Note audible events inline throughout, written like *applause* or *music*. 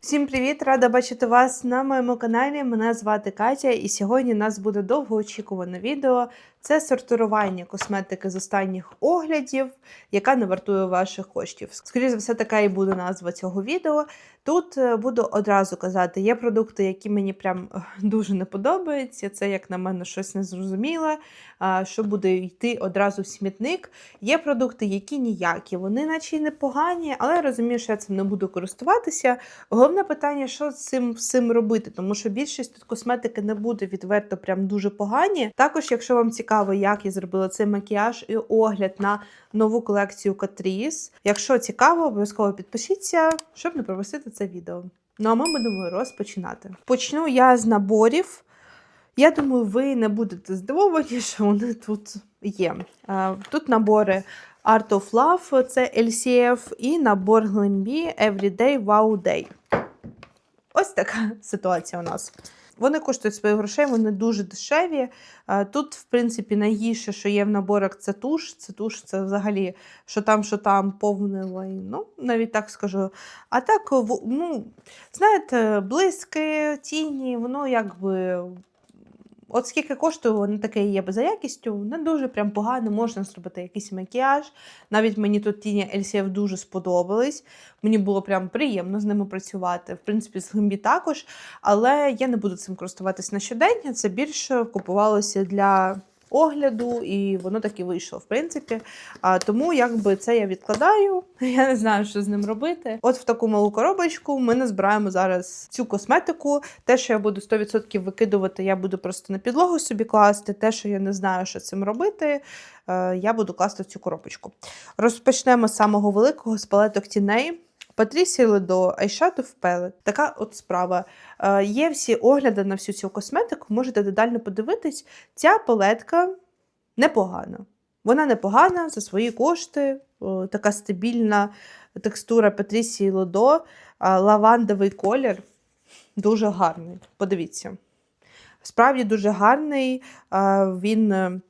Всім привіт! Рада бачити вас на моєму каналі. Мене звати Катя, і сьогодні у нас буде довгоочікуване відео. Це сортирування косметики з останніх оглядів, яка не вартує ваших коштів. Скоріше за все, така і буде назва цього відео. Тут е, буду одразу казати, є продукти, які мені прям е, дуже не подобаються. Це, як на мене, щось незрозуміле, що буде йти одразу в смітник. Є продукти, які ніякі, вони наче й непогані, але я розумію, що я цим не буду користуватися. Головне питання, що з цим всім робити, тому що більшість тут косметики не буде відверто прям дуже погані. Також, якщо вам цікаво, як я зробила цей макіяж і огляд на нову колекцію Catrice, якщо цікаво, обов'язково підпишіться, щоб не пропустити це відео. Ну а ми будемо розпочинати. Почну я з наборів. Я думаю, ви не будете здивовані, *laughs* що вони тут є. Е, Тут набори Art of Love, це LCF, і набор Glambi Everyday Wow Day. Ось така ситуація у нас. Вони коштують своїх грошей, вони дуже дешеві. Тут, в принципі, найгірше, що є в наборах, це туш. Це туш, це взагалі що там, що там, повне лайно, навіть так скажу. А так, ну, знаєте, близьке, тіні, воно якби. От скільки коштує, воно таке є за якістю, не дуже прям погано, можна зробити якийсь макіяж. Навіть мені тут тіні LCF дуже сподобались. Мені було прям приємно з ними працювати. В принципі, з Гимбі також. Але я не буду цим користуватись на щодень. Це більше купувалося для огляду, і воно так і вийшло, в принципі. А, тому якби це я відкладаю. *laughs* Я не знаю, що з ним робити. От в таку малу коробочку ми назбираємо зараз цю косметику. Те, що я буду 100% викидувати, я буду просто на підлогу собі класти. Те, що я не знаю, що цим робити, е, я буду класти в цю коробочку. Розпочнемо з самого великого з палеток тіней. Патрісі Ледо, Eyeshadow в Така от справа. Е, є всі огляди на всю цю косметику, можете детально подивитись. Ця палетка непогана. Вона непогана за свої кошти, така стабільна текстура Патрісії Лодо, лавандовий колір. Дуже гарний. Подивіться. Справді дуже гарний. Він е,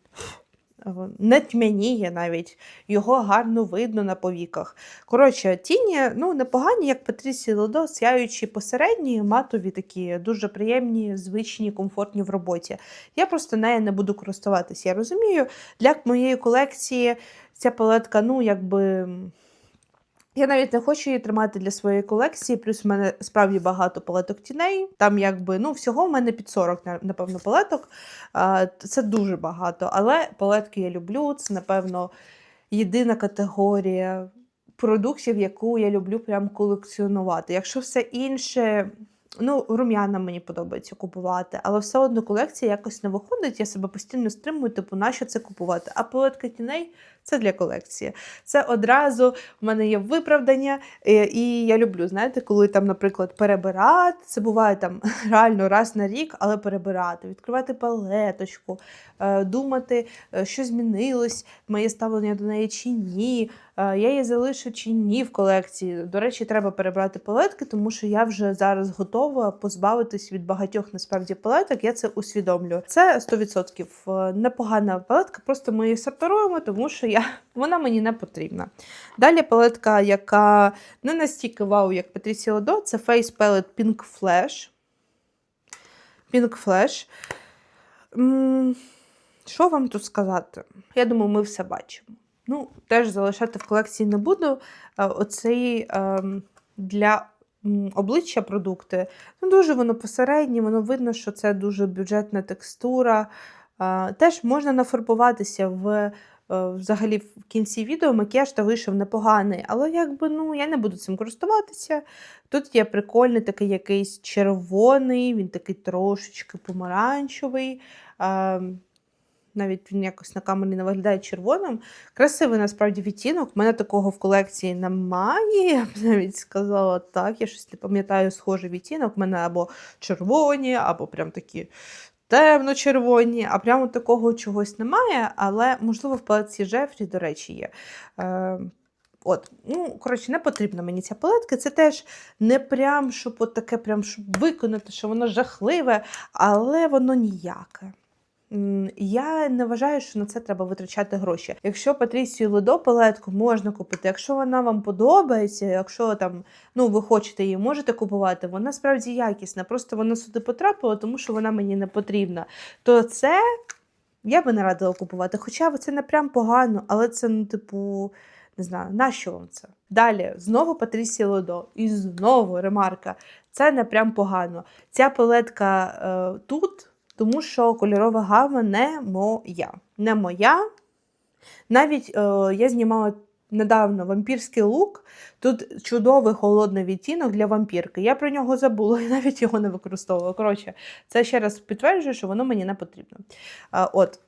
не тьмяніє навіть, його гарно видно на повіках. Коротше, тіні ну, непогані, як Патрісі Ледо, сяючі посередні, матові такі, дуже приємні, звичні, комфортні в роботі. Я просто нею не буду користуватися. Я розумію, для моєї колекції ця палетка, ну, якби. Я навіть не хочу її тримати для своєї колекції, плюс в мене справді багато палеток тіней. Там якби ну всього в мене під 40, напевно, палеток. Це дуже багато. Але палетки я люблю. Це, напевно, єдина категорія продуктів, яку я люблю прям колекціонувати. Якщо все інше. Ну, рум'яна мені подобається купувати, але все одно колекція якось не виходить. Я себе постійно стримую, типу, нащо це купувати? А палетка тіней це для колекції. Це одразу в мене є виправдання, е, і я люблю, знаєте, коли там, наприклад, перебирати, це буває там *laughs* реально раз на рік, але перебирати, відкривати палеточку, е, думати, е, що змінилось, моє ставлення до неї чи ні. Е, Я її залишу чи ні в колекції. До речі, треба перебрати палетки, тому що я вже зараз готова позбавитись від багатьох насправді палеток. Я це усвідомлюю. Це 100% непогана палетка, просто ми її сортируємо, тому що я, *laughs* вона мені не потрібна. Далі палетка, яка не настільки вау, як Patricia Лодо, це Face Palette Pink Flash. Pink Flash. Що вам тут сказати? Я думаю, ми все бачимо. Ну, теж залишати в колекції не буду. Е, Оцей ем, для обличчя продукти. Ну, дуже воно посереднє, воно видно, що це дуже бюджетна текстура. Е, Теж можна нафарбуватися в. е, Взагалі, в кінці відео макіяж та вийшов непоганий, але якби ну я не буду цим користуватися. Тут є прикольний такий якийсь червоний, він такий трошечки помаранчевий. Навіть він якось на камері не виглядає червоним. Красивий насправді відтінок. У мене такого в колекції немає. *laughs* Я б навіть сказала так. Я щось не пам'ятаю схожий відтінок. У мене або червоні, або прям такі темно-червоні, а прямо такого чогось немає. Але, можливо, в палетці Жефрі, до речі, є. Е, От, ну, коротше, не потрібна мені ця палетка. Це теж не прям, щоб от таке прям щоб виконати, що воно жахливе, але воно ніяке. Я не вважаю, що на це треба витрачати гроші. Якщо Патрісію Ледо палетку можна купити, якщо вона вам подобається, якщо там ну ви хочете її, можете купувати. Вона справді якісна. Просто вона сюди потрапила, тому що вона мені не потрібна. То це я би не радила купувати. Хоча це не прям погано, але це, ну, типу, не знаю, нащо вам це? Далі, знову Патрісія Лодо. І знову ремарка. Це не прям погано. Ця палетка е, тут, тому що кольорова гама не моя. Не моя. Навіть е, я знімала недавно вампірський лук. Тут чудовий холодний відтінок для вампірки. Я про нього забула *laughs* і навіть його не використовувала. Коротше, це ще раз підтверджує, що воно мені не потрібно. А, от.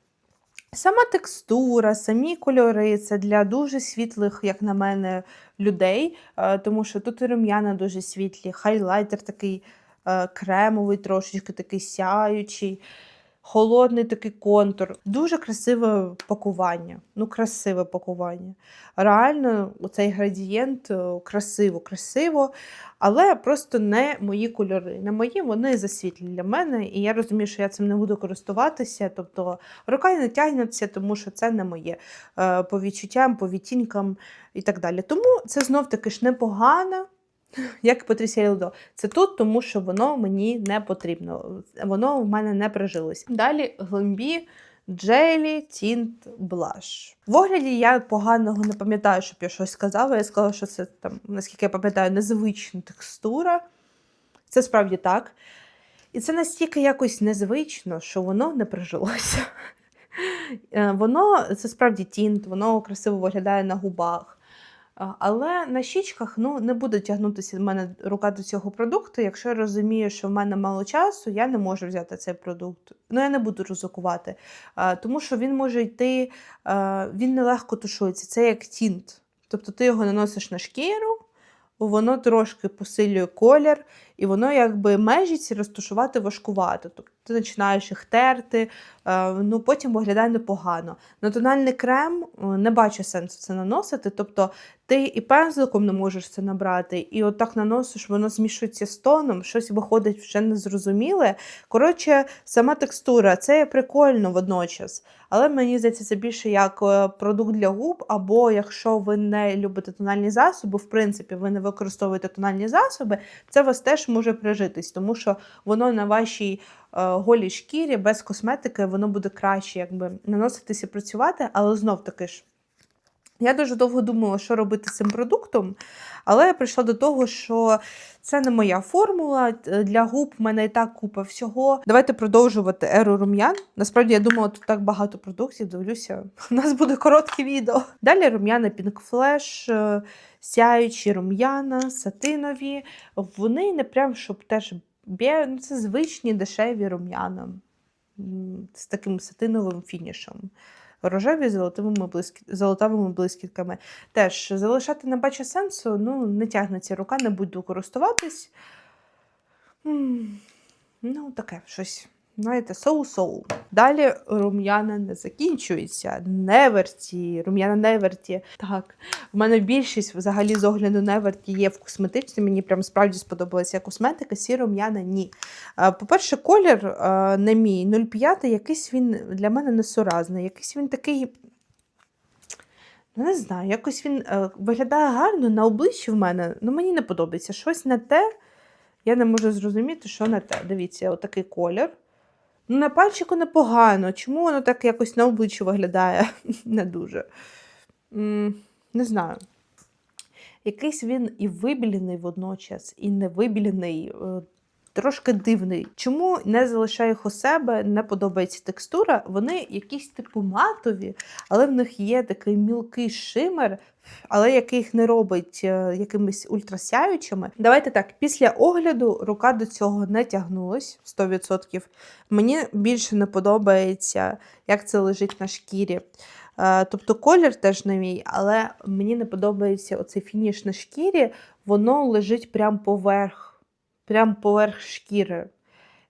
Сама текстура, самі кольори це для дуже світлих, як на мене, людей, е, тому що тут і рум'яна дуже світлі, хайлайтер такий е, кремовий, трошечки такий сяючий, холодний такий контур. Дуже красиве пакування. Ну, красиве пакування. Реально, цей градієнт е, красиво, красиво, але просто не мої кольори. Не мої, вони засвітлі для мене, і я розумію, що я цим не буду користуватися. Тобто рука не тягнеться, тому що це не моє е, по відчуттям, по відтінкам і так далі. Тому це знов таки ж непогано. Як Патрісія Лудо. Це тут, тому що воно мені не потрібно. Воно в мене не прижилось. Далі глембі Jelly Tint Blush. В огляді я поганого не пам'ятаю, щоб я щось сказала. Я сказала, що це там, наскільки я пам'ятаю, незвична текстура. Це справді так. І це настільки якось незвично, що воно не прижилося. *laughs* Е, Воно це справді тінт, воно красиво виглядає на губах. Але на щічках ну, не буде тягнутися в мене рука до цього продукту. Якщо я розумію, що в мене мало часу, я не можу взяти цей продукт. Ну, я не буду ризикувати, тому що він може йти, він нелегко тушується. Це як тінт. Тобто ти його наносиш на шкіру, воно трошки посилює колір, і воно якби межі ці розташувати важкувато. Тобто ти починаєш їх терти, е, ну потім виглядає непогано. На тональний крем е, не бачу сенсу це наносити. Тобто ти і пензликом не можеш це набрати, і отак наносиш, воно змішується з тоном, щось виходить вже незрозуміле. Коротше, сама текстура це є прикольно водночас. Але мені здається, це більше як е, продукт для губ, або якщо ви не любите тональні засоби, в принципі, ви не використовуєте тональні засоби, це вас теж може прижитись, тому що воно на вашій е, голій шкірі без косметики воно буде краще якби і працювати, але знов таки ж. Я дуже довго думала, що робити з цим продуктом, але я прийшла до того, що це не моя формула. Е, Для губ в мене і так купа всього. Давайте продовжувати еру рум'ян. Насправді я думала, тут так багато продуктів. Дивлюся, *laughs* у нас буде коротке відео. Далі рум'яна Pink Flash, е, сяючі рум'яна, сатинові. Вони не прям щоб теж бє, ну, це звичні дешеві рум'яна з таким сатиновим фінішем. Рожеві з золотими, блискіт... золотавими блискітками. Теж залишати не бачу сенсу, ну не тягнеться рука, не буду користуватись. Ну, таке щось. Знаєте, соу-соу. Далі рум'яна не закінчується. Неверті, рум'яна неверті. Так, в мене більшість взагалі з огляду неверті є в косметичці. Мені прям справді сподобалася косметика, сі рум'яна ні. По-перше, колір не мій 0,5, якийсь він для мене несуразний. Якийсь він такий. Ну, не знаю, якось він е, виглядає гарно на обличчі в мене. Ну, мені не подобається. Щось не те. Я не можу зрозуміти, що не те. Дивіться, отакий колір. Ну, на пальчику непогано. Чому воно так якось на обличчі виглядає? *laughs* не дуже. Не знаю. Якийсь він і вибілений водночас, і не вибілений, е, трошки дивний. Чому не залишаю їх у себе, не подобається текстура? Вони якісь типу матові, але в них є такий мілкий шимер, але який їх не робить е, якимись ультрасяючими. Давайте так, після огляду рука до цього не тягнулась 100%. Мені більше не подобається, як це лежить на шкірі. Е, Тобто колір теж не мій, але мені не подобається оцей фініш на шкірі, воно лежить прямо поверх, прямо поверх шкіри.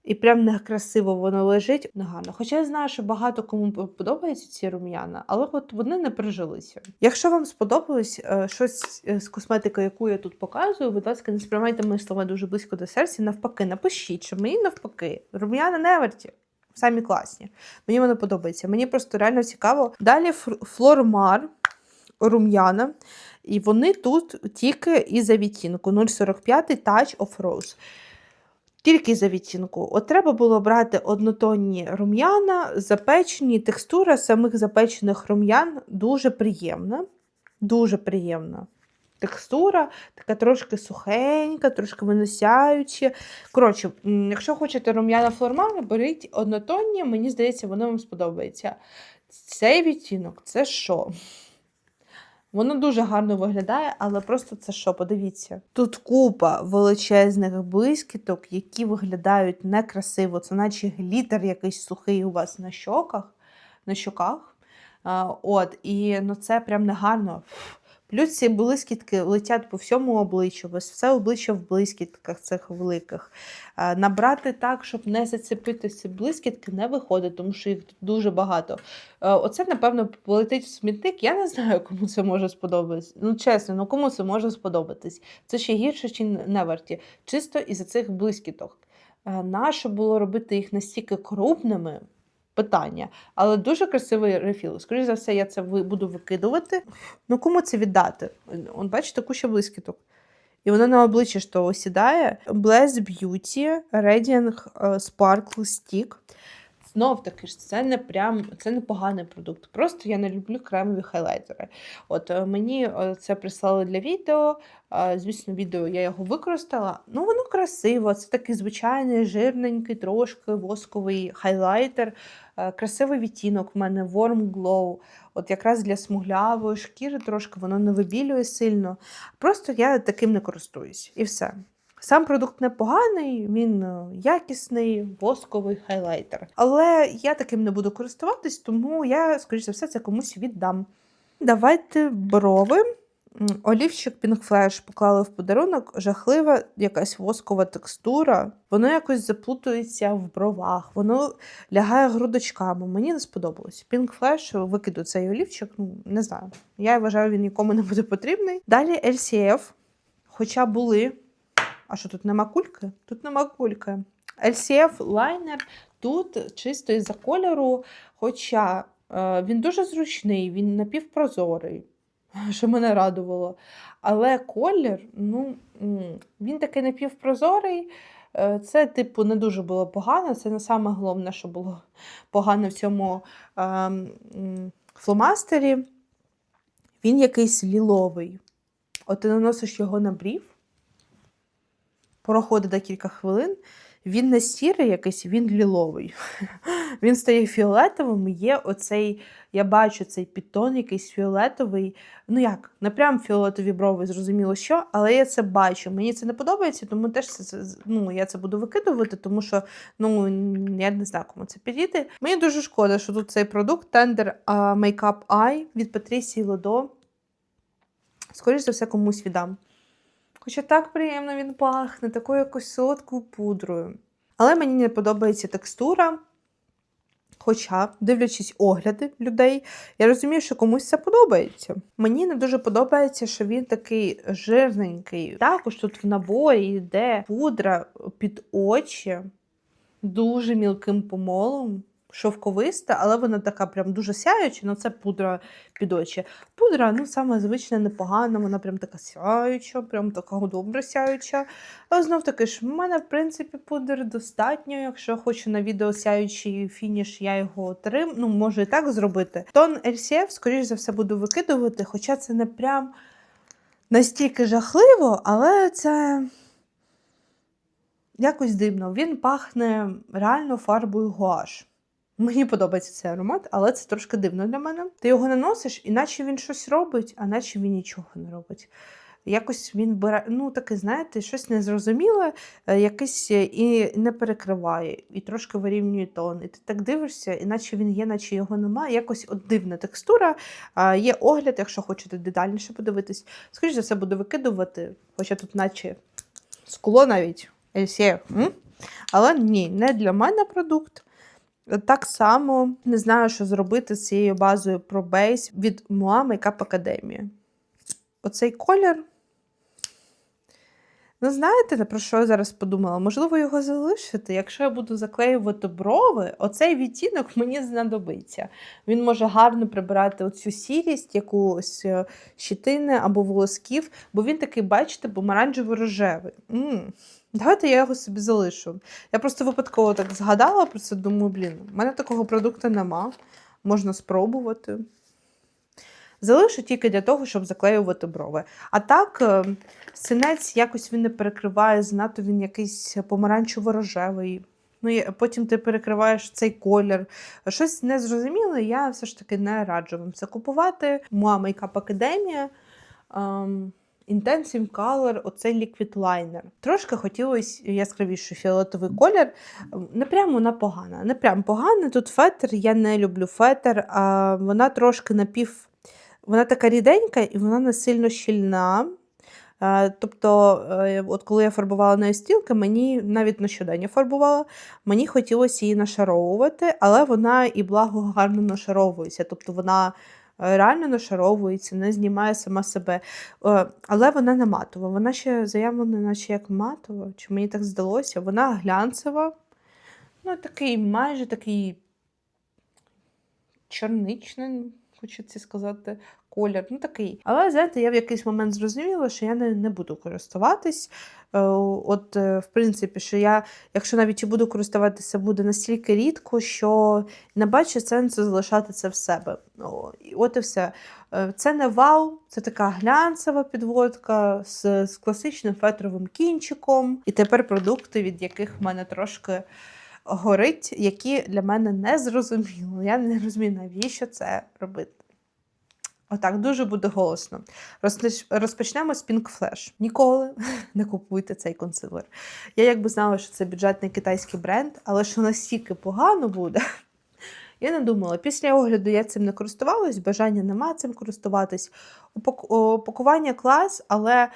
І прям некрасиво воно лежить негарно. Хоча я знаю, що багато кому подобаються ці рум'яна, але от вони не прижилися. Якщо вам сподобалось е, щось е, з косметики, яку я тут показую, будь ласка, не сприймайте мої слова дуже близько до серця. Навпаки, напишіть, що мені навпаки, рум'яна не варті. самі класні. Мені воно подобається. Мені просто реально цікаво. Далі Флормар рум'яна. І вони тут тільки із-за відтінку 045 Touch of Rose. Тільки за відтінку. От треба було брати однотонні рум'яна, запечені. Текстура самих запечених рум'ян дуже приємна. Дуже приємна. Текстура така трошки сухенька, трошки виносяюча. Коротше, якщо хочете рум'яна флормара, беріть однотонні, мені здається, воно вам сподобається. Цей відтінок це що? Воно дуже гарно виглядає, але просто це що, подивіться. Тут купа величезних блискіток, які виглядають некрасиво. Це наче глітер якийсь сухий у вас на щоках, на щоках. От, і ну, це прям не гарно. Плюс ці блискітки летять по всьому обличчю, вас все обличчя в блискітках цих великих. Набрати так, щоб не зацепити ці блискітки, не виходить, тому що їх дуже багато. Оце, напевно, полетить в смітник. Я не знаю, кому це може сподобатись. Ну, чесно, ну кому це може сподобатись? Це ще гірше, чи не варті. Чисто із-за цих блискіток. Е, Нащо було робити їх настільки крупними? Питання. Але дуже красивий рефіл. Скоріше за все, я це буду викидувати. Ну, кому це віддати? Он, бачите, куча блискіток. І вона на обличчі що осідає. Bless Beauty Radiant е, Sparkle Stick. Знов таки ж, це не прям це не поганий продукт. Просто я не люблю кремові хайлайтери. От е, мені е, це прислали для відео. е, Звісно, відео я його використала. Ну, воно красиво. Це такий звичайний, жирненький, трошки восковий хайлайтер. Красивий відтінок в мене Warm Glow. От якраз для смуглявої шкіри трошки воно не вибілює сильно. Просто я таким не користуюсь. І все. Сам продукт непоганий, він е, якісний, восковий хайлайтер. Але я таким не буду користуватись, тому я, скоріш за все, це комусь віддам. Давайте брови. Олівчик Pink Flash поклали в подарунок. Жахлива якась воскова текстура. Воно якось заплутується в бровах, воно лягає грудочками. Мені не сподобалось. Pink Flash викиду цей олівчик, ну не знаю. Я вважаю, він нікому не буде потрібний. Далі LCF, хоча були. А що тут нема кульки? Тут нема кульки. LCF лайнер тут чисто із-за кольору, хоча е, він дуже зручний, він напівпрозорий, *laughs* що мене радувало. Але колір, ну, він такий напівпрозорий. Е, Це, типу, не дуже було погано. Це не саме головне, що було *laughs* погано в цьому е, фломастері. Він якийсь ліловий. От ти наносиш його на брів, проходить декілька хвилин, він не сірий якийсь, він ліловий. *laughs* Він стає фіолетовим, є оцей, я бачу цей підтон якийсь фіолетовий. Ну як, не прям фіолетові брови, зрозуміло що, але я це бачу. Мені це не подобається, тому теж це, ну, я це буду викидувати, тому що ну, я не знаю, кому це підійде. Мені дуже шкода, що тут цей продукт Tender Makeup Eye від Патрісії Лодо. Скоріше за все, комусь віддам. Хоча так приємно він пахне, такою якось солодкою пудрою. Але мені не подобається текстура. Хоча, дивлячись огляди людей, я розумію, що комусь це подобається. Мені не дуже подобається, що він такий жирненький. Також тут в наборі йде пудра під очі дуже мілким помолом, шовковиста, але вона така прям дуже сяюча, ну це пудра під очі. Пудра, ну, саме звична, непогана, вона прям така сяюча, прям така добре сяюча. Але знов таки ж, в мене, в принципі, пудр достатньо. Якщо хочу на відео сяючий фініш, я його отрим, ну, можу і так зробити. Тон LCF, скоріш за все, буду викидувати, хоча це не прям настільки жахливо, але це. Якось дивно. Він пахне реально фарбою гуаш. Мені подобається цей аромат, але це трошки дивно для мене. Ти його наносиш, і наче він щось робить, а наче він нічого не робить. Якось він бере, ну таке, знаєте, щось незрозуміле, е, якесь е, і не перекриває, і трошки вирівнює тон. І ти так дивишся, і наче він є, наче його немає. Якось от дивна текстура. Є огляд, якщо хочете детальніше подивитись. Скоріше за все, буду викидувати, хоча тут, наче скло навіть. LCF. Але ні, не для мене продукт. Так само не знаю, що зробити з цією базою про бейс від MOA Makeup Academy. Оцей колір Ну, знаєте, про що я зараз подумала? Можливо, його залишити. Якщо я буду заклеювати брови, оцей відтінок мені знадобиться. Він може гарно прибирати оцю сірість, якусь е, щитини або волосків, бо він такий, бачите, помаранчево-рожевий. м Давайте я його собі залишу. Я просто випадково так згадала про це, думаю, блін, у мене такого продукту нема, можна спробувати. Залишу тільки для того, щоб заклеювати брови. А так, е, синець якось він не перекриває, занадто він якийсь помаранчево-рожевий. Ну, потім ти перекриваєш цей колір. Щось незрозуміле, я все ж таки не раджу вам це купувати. Моя Makeup Academia. ем, Intensive Color, оцей Liquid Liner. Трошки хотілося яскравіший фіолетовий колір. Не прямо вона погана. Не прям погана. Тут фетр, я не люблю фетр, а вона трошки напів. Вона така ріденька і вона не сильно щільна. Е, Тобто, е, от коли я фарбувала нею стілки, мені навіть нещодавно фарбувала, мені хотілося її нашаровувати, але вона і благо гарно нашаровується. Тобто вона е, реально нашаровується, не знімає сама себе. Але вона не матова. Вона ще заявлена, наче як матова, чи мені так здалося. Вона глянцева. Ну, такий майже такий чорничний, хочеться сказати, колір. Ну, такий. Але, знаєте, я в якийсь момент зрозуміла, що я не, не буду користуватись. Е, От, е, в принципі, що я, якщо навіть і буду користуватися, буде настільки рідко, що не бачу сенсу залишати це в себе. От і все. Е, Це не вау, це така глянцева підводка з, з класичним фетровим кінчиком. І тепер продукти, від яких в мене трошки горить, які для мене не зрозуміло. Я не розумію, навіщо це робити. Отак, дуже буде голосно. Розпочнемо з Pink Flash. Ніколи *laughs* не купуйте цей консилер. Я якби знала, що це бюджетний китайський бренд, але що настільки погано буде, *laughs* я не думала. Після огляду я цим не користувалась, бажання нема цим користуватись. Упакування клас, але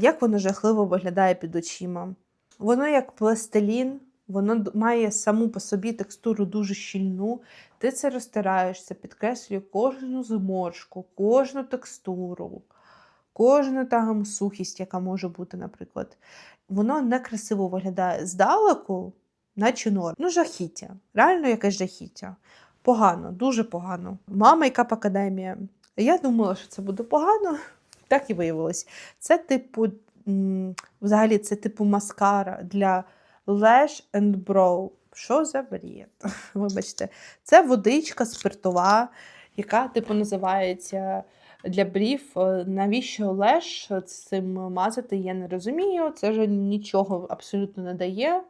як воно жахливо виглядає під очима. Воно як пластилін, воно має саму по собі текстуру дуже щільну. Ти це розтираєш, це підкреслює кожну зморшку, кожну текстуру, кожну там сухість, яка може бути, наприклад. Воно некрасиво виглядає здалеку, наче норм. Ну, жахіття. Реально якесь жахіття. Погано, дуже погано. Мама Makeup Академія. Я думала, що це буде погано. *laughs* Так і виявилось. Це типу, взагалі, це типу маскара для lash and brow. Що за бред? *laughs* Вибачте, це водичка спиртова, яка типу називається для брів. Е, Навіщо леш цим мазати, я не розумію. Це вже нічого абсолютно не дає.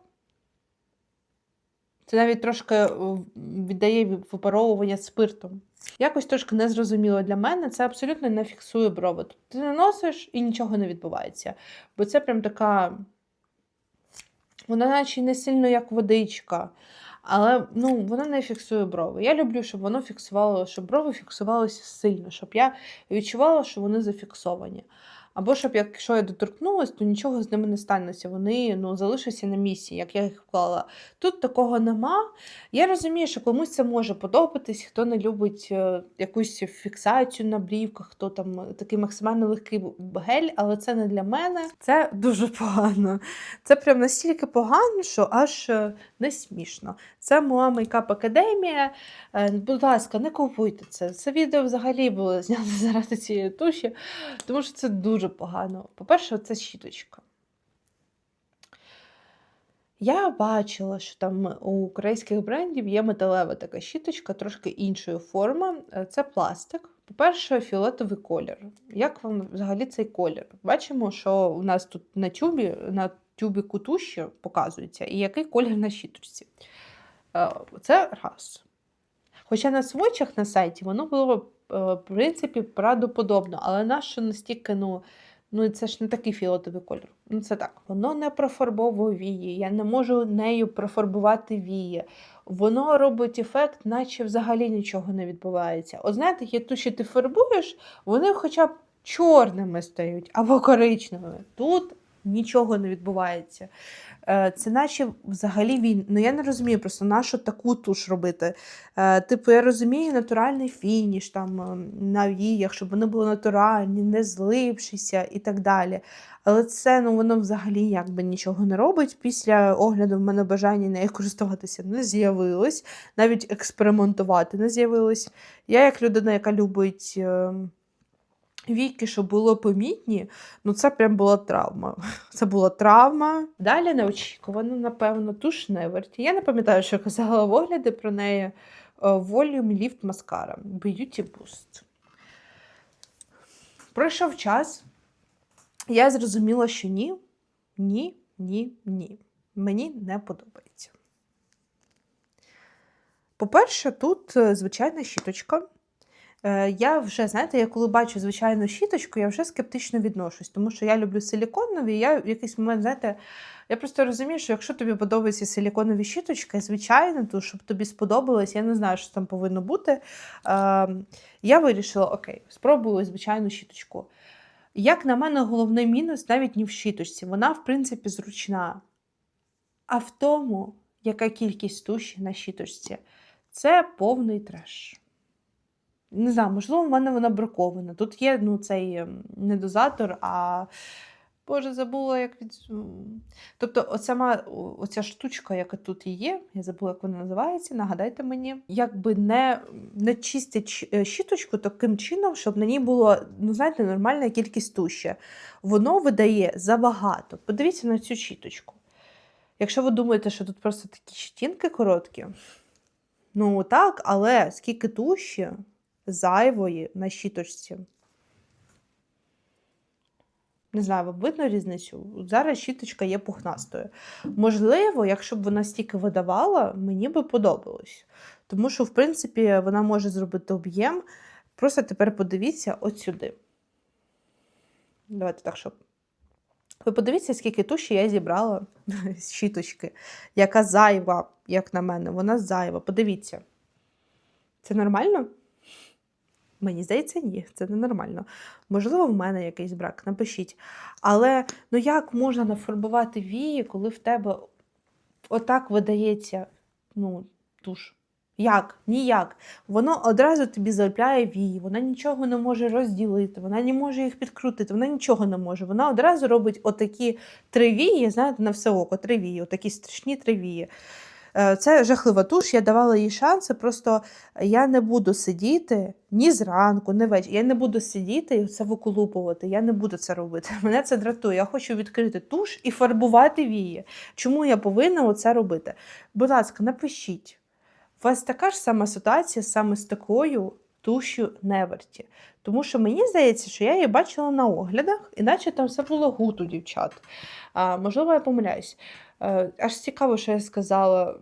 Це навіть трошки е, віддає випаровування спиртом. Якось трошки незрозуміло для мене, це абсолютно не фіксує брови. Тобто Ти наносиш і нічого не відбувається. Бо це прям така. Вона наче не сильно як водичка, але ну, вона не фіксує брови. Я люблю, щоб воно фіксувало, щоб брови фіксувалися сильно, щоб я відчувала, що вони зафіксовані. Або щоб якщо я доторкнулась, то нічого з ними не станеться. Вони ну, залишаться на місці, як я їх вклала. Тут такого нема. Я розумію, що комусь це може подобатись, хто не любить е, якусь фіксацію на брівках, хто там такий максимально легкий гель, але це не для мене. Це дуже погано. Це прям настільки погано, що аж е, не смішно. Це моя Makeup Академія. Е, Будь ласка, не купуйте це. Це відео взагалі було знято *laughs* заради цієї туші, тому що це дуже погано. По-перше, це щіточка. Я бачила, що там у корейських брендів є металева така щіточка, трошки іншої форми. Е, Це пластик. По-перше, фіолетовий колір. Як вам взагалі цей колір? Бачимо, що у нас тут на тюбі, на тюбі кутуші показується, і який колір на щіточці. Е, Це раз. Хоча на свочах на сайті воно було, е, в принципі, правдоподобно, але нащо настільки, ну, ну це ж не такий фіолетовий колір. Ну це так, воно не профарбовує вії, я не можу нею профарбувати вії. Воно робить ефект, наче взагалі нічого не відбувається. От знаєте, є туші ти фарбуєш, вони хоча б чорними стають або коричневими. Тут нічого не відбувається. Е, Це наче взагалі він. Ну я не розумію просто на що таку туш робити. Е, Типу, я розумію натуральний фініш там е, на віях, щоб вони були натуральні, не злившися і так далі. Але це ну воно взагалі якби нічого не робить. Після огляду в мене бажання нею користуватися не з'явилось, навіть експериментувати не з'явилось. Я, як людина, яка любить. Віки, що було помітні, ну це прям була травма. *laughs* Це була травма. Далі неочікувано, напевно, туш Неверті. Я не пам'ятаю, що казала в огляді про неї. Е, Volume Lift Mascara Beauty Boost. Пройшов час. Я зрозуміла, що ні, ні, ні, ні. Мені не подобається. По-перше, тут е, звичайна щіточка. Е, Я вже, знаєте, я коли бачу звичайну щіточку, я вже скептично відношусь, тому що я люблю силіконові. і Я в якийсь момент, знаєте, я просто розумію, що якщо тобі подобаються силіконові щіточки, звичайно, то щоб тобі сподобалось, я не знаю, що там повинно бути. Е, Я вирішила, окей, спробую звичайну щіточку. Як на мене, головний мінус навіть не в щіточці. Вона, в принципі, зручна. А в тому, яка кількість туші на щіточці, це повний треш. Не знаю, можливо, в мене вона бракована. Тут є ну, цей ем, не дозатор, а. Боже, забула, як від. Тобто, оця, оця штучка, яка тут є, я забула, як вона називається, нагадайте мені, якби не, не чистить е, щіточку таким чином, щоб на ній було, ну, знаєте, нормальна кількість туші. Воно видає забагато. Подивіться на цю щіточку. Якщо ви думаєте, що тут просто такі щітінки короткі, ну так, але скільки туші зайвої на щіточці. Не знаю, вам видно різницю? Зараз щіточка є пухнастою. Можливо, якщо б вона стільки видавала, мені би подобалось. Тому що, в принципі, вона може зробити об'єм. Просто тепер подивіться от сюди. Давайте так, щоб. Ви подивіться, скільки туші я зібрала *laughs* з щіточки, яка зайва, як на мене, вона зайва. Подивіться. Це нормально? Мені здається, ні, це ненормально. Можливо, в мене якийсь брак, напишіть. Але ну як можна нафарбувати вії, коли в тебе отак видається ну, туш? Як? Ніяк. Воно одразу тобі заліпляє вії, вона нічого не може розділити, вона не може їх підкрутити, вона нічого не може. Вона одразу робить отакі три вії, знаєте, на все око, три вії, отакі страшні три вії. Е, Це жахлива туш, я давала їй шанси, просто я не буду сидіти ні зранку, ні ввечері. Я не буду сидіти і це виколупувати. Я не буду це робити. *laughs* Мене це дратує. Я хочу відкрити туш і фарбувати вії. Чому я повинна оце робити? Будь ласка, напишіть. У вас така ж сама ситуація саме з такою тушю Неверті. Тому що мені здається, що я її бачила на оглядах, іначе там все було гуд у дівчат. А, можливо, я помиляюсь. Е, Аж цікаво, що я сказала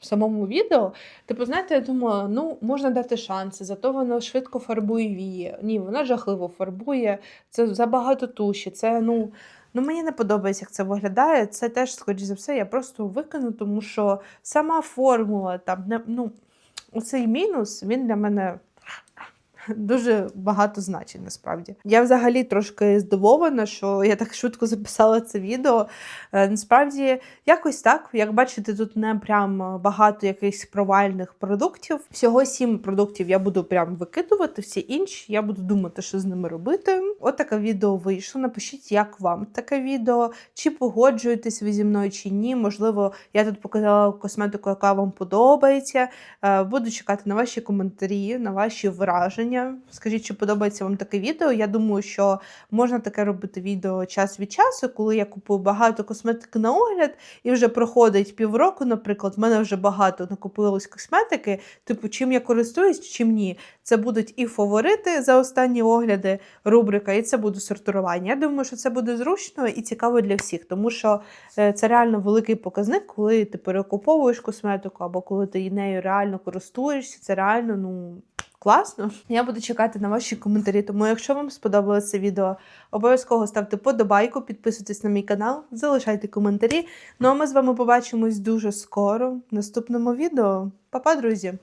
в самому відео. Типу, знаєте, я думала, ну, можна дати шанси, зато воно швидко фарбує вії. Ні, вона жахливо фарбує, це забагато туші. Це, ну, ну, мені не подобається, як це виглядає. Це теж, скоріш за все, я просто викину, тому що сама формула там, ну, оцей мінус, він для мене. Дуже багато значень насправді. Я взагалі трошки здивована, що я так швидко записала це відео. Е, Насправді, якось так. Як бачите, тут не прям багато якихось провальних продуктів. Всього сім продуктів я буду прям викидувати, всі інші я буду думати, що з ними робити. От таке відео вийшло. Напишіть, як вам таке відео, чи погоджуєтесь ви зі мною, чи ні. Можливо, я тут показала косметику, яка вам подобається. Е, Буду чекати на ваші коментарі, на ваші враження. Скажіть, чи подобається вам таке відео. Я думаю, що можна таке робити відео час від часу, коли я купую багато косметики на огляд, і вже проходить півроку, наприклад, в мене вже багато накопилось косметики. Типу, чим я користуюсь, чим ні. Це будуть і фаворити за останні огляди, рубрика, і це буде сортування. Я думаю, що це буде зручно і цікаво для всіх, тому що е, це реально великий показник, коли ти перекуповуєш косметику або коли ти нею реально користуєшся. Це реально, ну. Класно. Я буду чекати на ваші коментарі. Тому, якщо вам сподобалося відео, обов'язково ставте подобайку, підписуйтесь на мій канал, залишайте коментарі. Ну а ми з вами побачимось дуже скоро в наступному відео. Па-па, друзі!